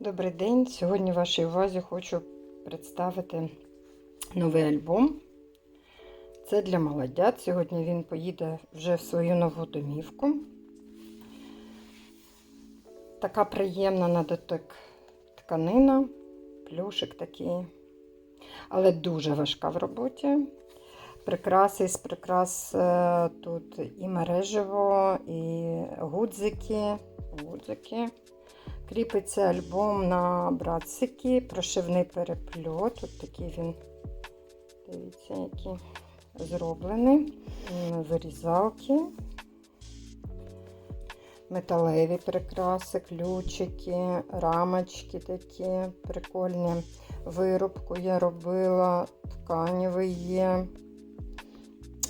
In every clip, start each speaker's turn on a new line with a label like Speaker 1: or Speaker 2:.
Speaker 1: Добрий день. Сьогодні вашій увазі хочу представити новий альбом. Це для молодят. Сьогодні він поїде вже в свою нову домівку. Така приємна на дотик тканина, плюшик такий, але дуже важка в роботі. Прикраси із прикрас е, тут і мережево, і гудзики. гудзики. Кріпиться альбом на братсики, прошивний перепльот. Тут такий він, дивіться, який зроблений. Вирізалки, металеві прикраси, ключики, рамочки такі прикольні. Виробку я робила, тканевий є.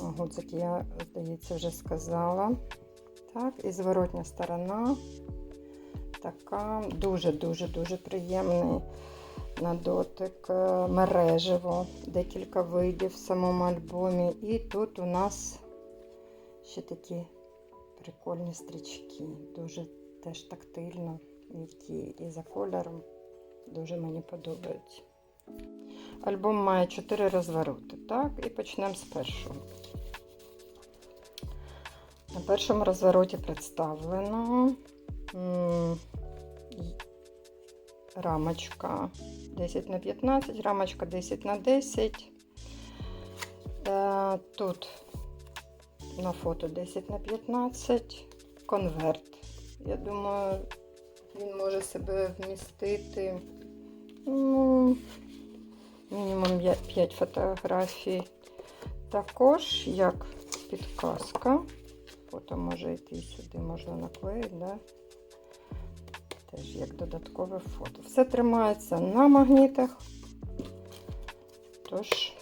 Speaker 1: Гудзики я, здається, вже сказала. Так, і зворотня сторона така дуже-дуже-дуже приємний на дотик е, мережево, декілька видів в самому альбомі. І тут у нас ще такі прикольні стрічки. Дуже теж тактильно, м'які і за кольором. Дуже мені подобаються. Альбом має 4 розвороти. Так, і почнемо з першого. На першому розвороті представлено рамочка 10 на 15, рамочка 10 на 10. Е, Тут на фото 10 на 15, конверт. Я думаю, він може себе вмістити ну, мінімум 5 фотографій. Також як підказка. Фото може йти сюди, можна наклеїти, да? Теж як додаткове фото. Все тримається на магнітах. Тож,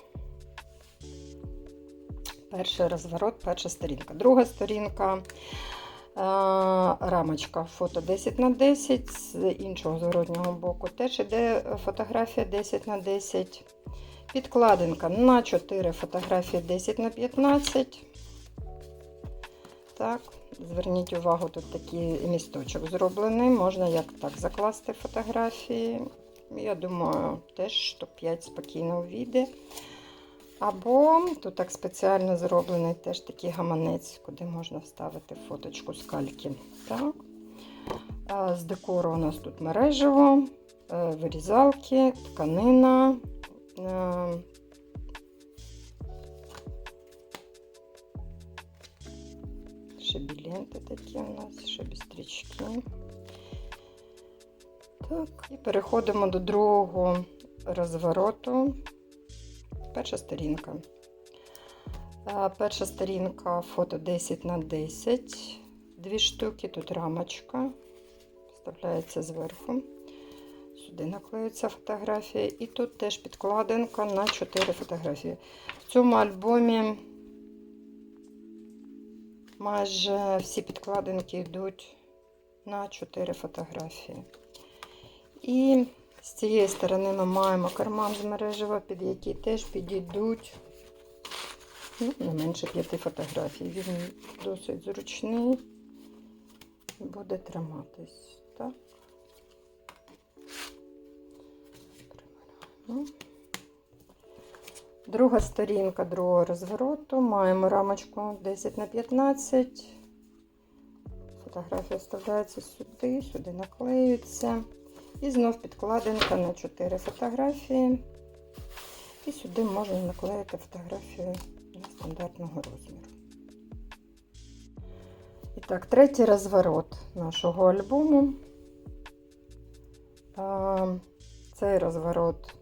Speaker 1: перший розворот, перша сторінка. Друга сторінка. е, Рамочка фото 10 на 10, з іншого зворотнього боку теж іде фотографія 10 на 10. Підкладинка на 4 фотографії 10 на 15. Так, зверніть увагу, тут такий місточок зроблений. Можна як так закласти фотографії. Я думаю, теж штук 5 спокійно увійде. Або тут так спеціально зроблений теж такий гаманець, куди можна вставити фоточку з. Так. З декору у нас тут мережево, е, вирізалки, тканина. Е, шебіленти такі у нас, шебістрічки. Так, і переходимо до другого розвороту. Перша сторінка. Е, Перша сторінка фото 10 на 10. Дві штуки, тут рамочка. Вставляється зверху. Сюди наклеюється фотографія. І тут теж підкладинка на 4 фотографії. В цьому альбомі майже всі підкладинки йдуть на 4 фотографії. І з цієї сторони ми маємо карман з мережева, під який теж підійдуть ну, не менше 5 фотографій. Він досить зручний і буде триматись. Так. Примираємо. Друга сторінка другого розвороту. Маємо рамочку 10 на 15. Фотографія вставляється сюди, сюди наклеюється. І знов підкладинка на 4 фотографії. І сюди можна наклеїти фотографію стандартного розміру. І так, третій розворот нашого альбому. Цей розворот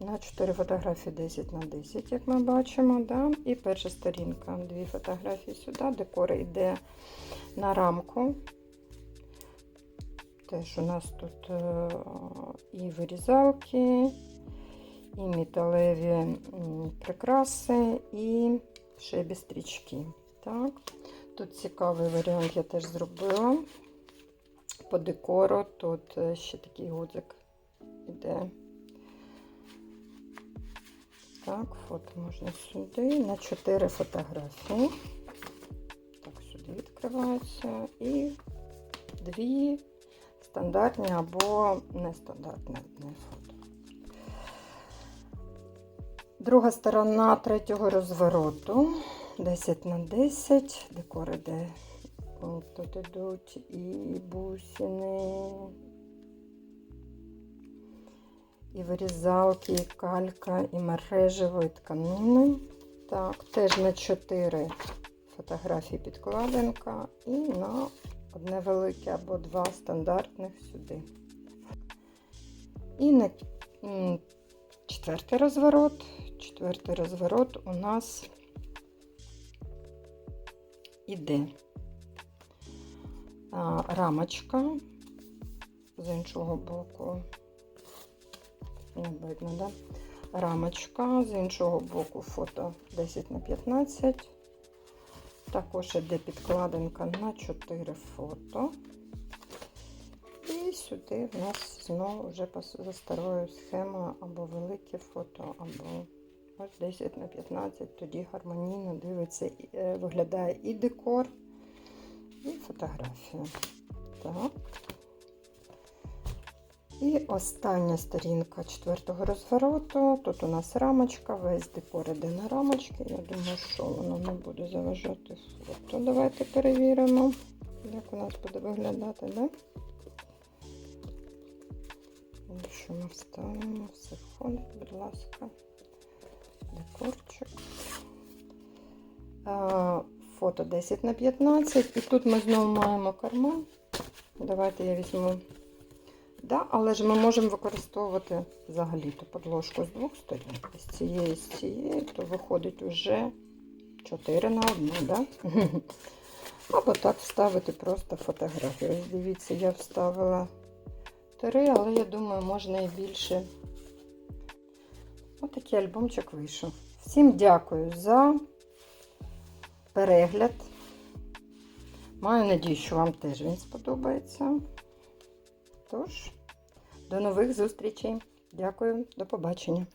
Speaker 1: на 4 фотографії 10 на 10, як ми бачимо. Да? І перша сторінка. Дві фотографії сюди. Декор йде на рамку. Теж у нас тут е, і вирізалки, і металеві прикраси, і шебі стрічки. Так. Тут цікавий варіант я теж зробила. По декору тут е, ще такий гудзик іде. Так, фото можна сюди. На 4 фотографії. Так, сюди відкривається. І дві стандартні або нестандартне фото. Друга сторона третього розвороту. 10 на 10. Декор іде. Тут ідуть і бусини, і вирізалки, і калька, і мережево, і тканини. Так, теж на 4 фотографії підкладинка і на одне велике або два стандартних сюди. І на четвертий розворот. Четвертий розворот у нас іде рамочка з іншого боку. Видно, да? Рамочка, з іншого боку фото 10 на 15. Також іде підкладинка на 4 фото. І сюди в нас знову вже за старою схемою або велике фото, або ось 10 на 15. Тоді гармонійно дивиться, е, виглядає і декор, і фотографія. Так. І остання сторінка четвертого розвороту. Тут у нас рамочка, весь декор іде на рамочки. Я думаю, що воно не буде заважати фото. Давайте перевіримо, як у нас буде виглядати, да? Що ми вставимо? Все входить, будь ласка. Декорчик. Фото 10 на 15. І тут ми знову маємо карман. Давайте я візьму. Да, але ж ми можемо використовувати взагалі-то подложку з двох сторін. З цієї, з цієї, то виходить вже 4 на 1, да? Або так вставити просто фотографію. Ось дивіться, я вставила 3, але я думаю, можна і більше. Ось такий альбомчик вийшов. Всім дякую за перегляд. Маю надію, що вам теж він сподобається. Тож, до нових зустрічей. Дякую, до побачення.